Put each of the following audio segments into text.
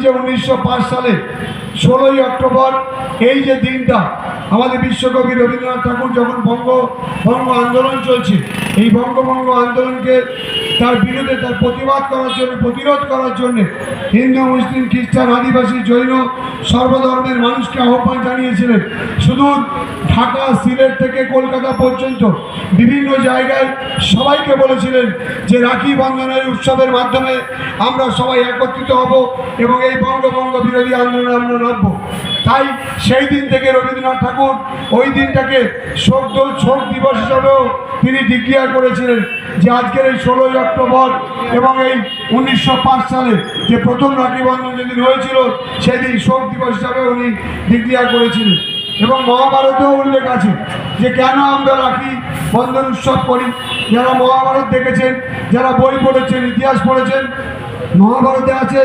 যে উনিশশো পাঁচ সালে ষোলোই অক্টোবর, এই যে দিনটা, আমাদের বিশ্বকবি রবীন্দ্রনাথ ঠাকুর যখন বঙ্গ আন্দোলন চলছে, এই বঙ্গভঙ্গ আন্দোলনকে তার বিরুদ্ধে তার প্রতিবাদ করার জন্য, প্রতিরোধ করার জন্যে হিন্দু, মুসলিম, খ্রিস্টান, আদিবাসী, জৈন সর্বধর্মের মানুষকে আহ্বান জানিয়েছিলেন। সুদূর ঢাকা, সিলেট থেকে কলকাতা পর্যন্ত বিভিন্ন জায়গায় সবাইকে বলেছিলেন যে রাখি বন্ধনের উৎসবের মাধ্যমে আমরা সবাই একত্রিত হব এবং এই বঙ্গভঙ্গ বিরোধী আন্দোলন আমরা নামব তাই সেই দিন থেকে রবীন্দ্রনাথ ঠাকুর ওই দিনটাকে শোক দোল, শোক দিবস হিসাবেও তিনি ডিক্লেয়ার করেছিলেন যে আজকের এই ষোলোই অক্টোবর এবং এই উনিশশো পাঁচ সালে যে প্রথম রাখি বন্ধন যেদিন হয়েছিল, সেদিন শোক দিবস হিসাবে উনি ডিক্লেয়ার করেছিলেন। এবং মহাভারতেও উল্লেখ আছে যে কেন আমরা রাখি বন্ধন উৎসব করি? যারা মহাভারত দেখেছেন, যারা বই পড়েছেন, ইতিহাস পড়েছেন মহাভারতে আছে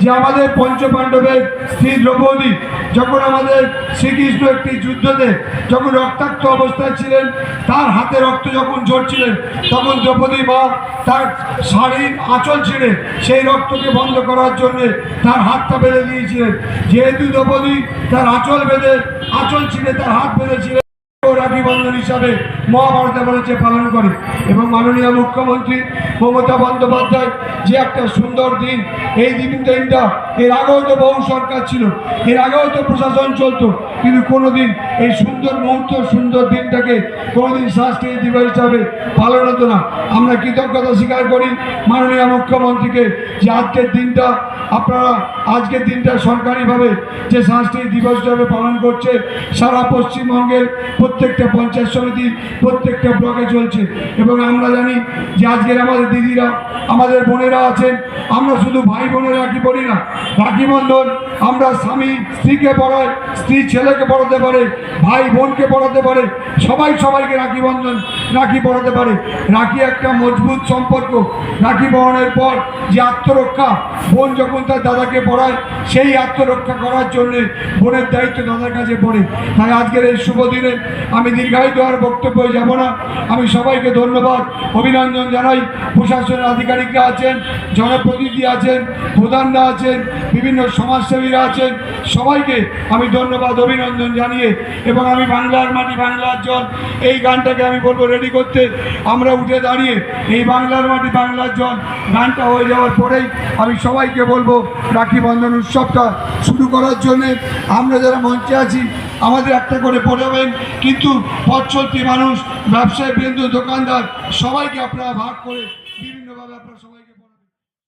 যে আমাদের পঞ্চপাণ্ডবের স্ত্রী দ্রৌপদী যখন আমাদের শ্রীকৃষ্ণ একটি যুদ্ধতে যখন রক্তাক্ত অবস্থায় ছিলেন, তার হাতে রক্ত যখন ঝরছিলেন, তখন দ্রৌপদী মা তার শাড়ির আঁচল ছিঁড়ে সেই রক্তকে বন্ধ করার জন্যে তার হাতটা বেঁধে দিয়েছিলেন। যেহেতু দ্রৌপদী তার আঁচল বেঁধে, আঁচল ছিঁড়ে তার হাত বেঁধেছিলেন ও বন্ধন হিসাবে মহাভারতে বলেছে পালন করে। এবং মাননীয় মুখ্যমন্ত্রী মমতা বন্দ্যোপাধ্যায় যে একটা সুন্দর দিন, এই দিন দিনটা এর আগেও তো বহু সরকার ছিল, এর আগেও তো প্রশাসন চলতো, কিন্তু কোনোদিন এই সুন্দর মুহূর্ত, সুন্দর দিনটাকে কোনোদিন সাংস্কৃতিক দিবস হিসাবে পালন হতো না। আমরা কৃতজ্ঞতা স্বীকার করি মাননীয় মুখ্যমন্ত্রীকে যে আজকের দিনটা আপনারা আজকের দিনটা সরকারিভাবে যে সাংস্কৃতিক দিবস হিসাবে পালন করছে, সারা পশ্চিমবঙ্গের প্রত্যেকটা পঞ্চায়েত সমিতি, প্রত্যেকটা ব্লকে চলছে। এবং আমরা জানি যে আজকের আমাদের দিদিরা, আমাদের বোনেরা আছেন। আমরা শুধু ভাই বোনের রাখি পড়ি না, রাখি বন্ধন, আমরা স্বামী, স্ত্রীকে পড়ায় স্ত্রী ছেলেকে পড়াতে পারে, ভাই বোনকে পড়াতে পারে, সবাই সবাইকে রাখি বন্ধন। রাখি পড়াতে পারে? রাখি একটা মজবুত সম্পর্ক? রাখি পড়ানোর পর যে আত্মরক্ষা? বোন যখন তার দাদাকে পড়ায়, সেই আত্মরক্ষা করার জন্যে বোনের দায়িত্ব দাদার কাছে পড়ে। তাই আজকের এই শুভ দিনে আমি দীর্ঘায়িত আর বক্তব্য যাব না। আমি সবাইকে ধন্যবাদ, অভিনন্দন জানাই। প্রশাসনের আধিকারিকরা আছেন, জনপ্রতিনিধি আছেন, প্রধানরা আছেন, বিভিন্ন সমাজসেবীরা আছেন। সবাইকে আমি ধন্যবাদ, অভিনন্দন জানিয়ে এবং আমি বাংলার মাটি বাংলার জল, এই গানটাকে আমি বলব রেডি করতে আমরা উঠে দাঁড়িয়ে এই বাংলার মাটি বাংলার জল, গানটা হয়ে যাওয়ার পরেই আমি সবাইকে বলব, রাখি বন্ধন উৎসবটা শুরু করার জন্যে। আমরা যারা মঞ্চে আছি, আমাদের একটা করে পড়াবেন। কিন্তু পথ মানুষ, ব্যবসায়ী, বিন্দু, দোকানদার, সবাইকে আপনারা ভাগ করে বিভিন্নভাবে আপনারা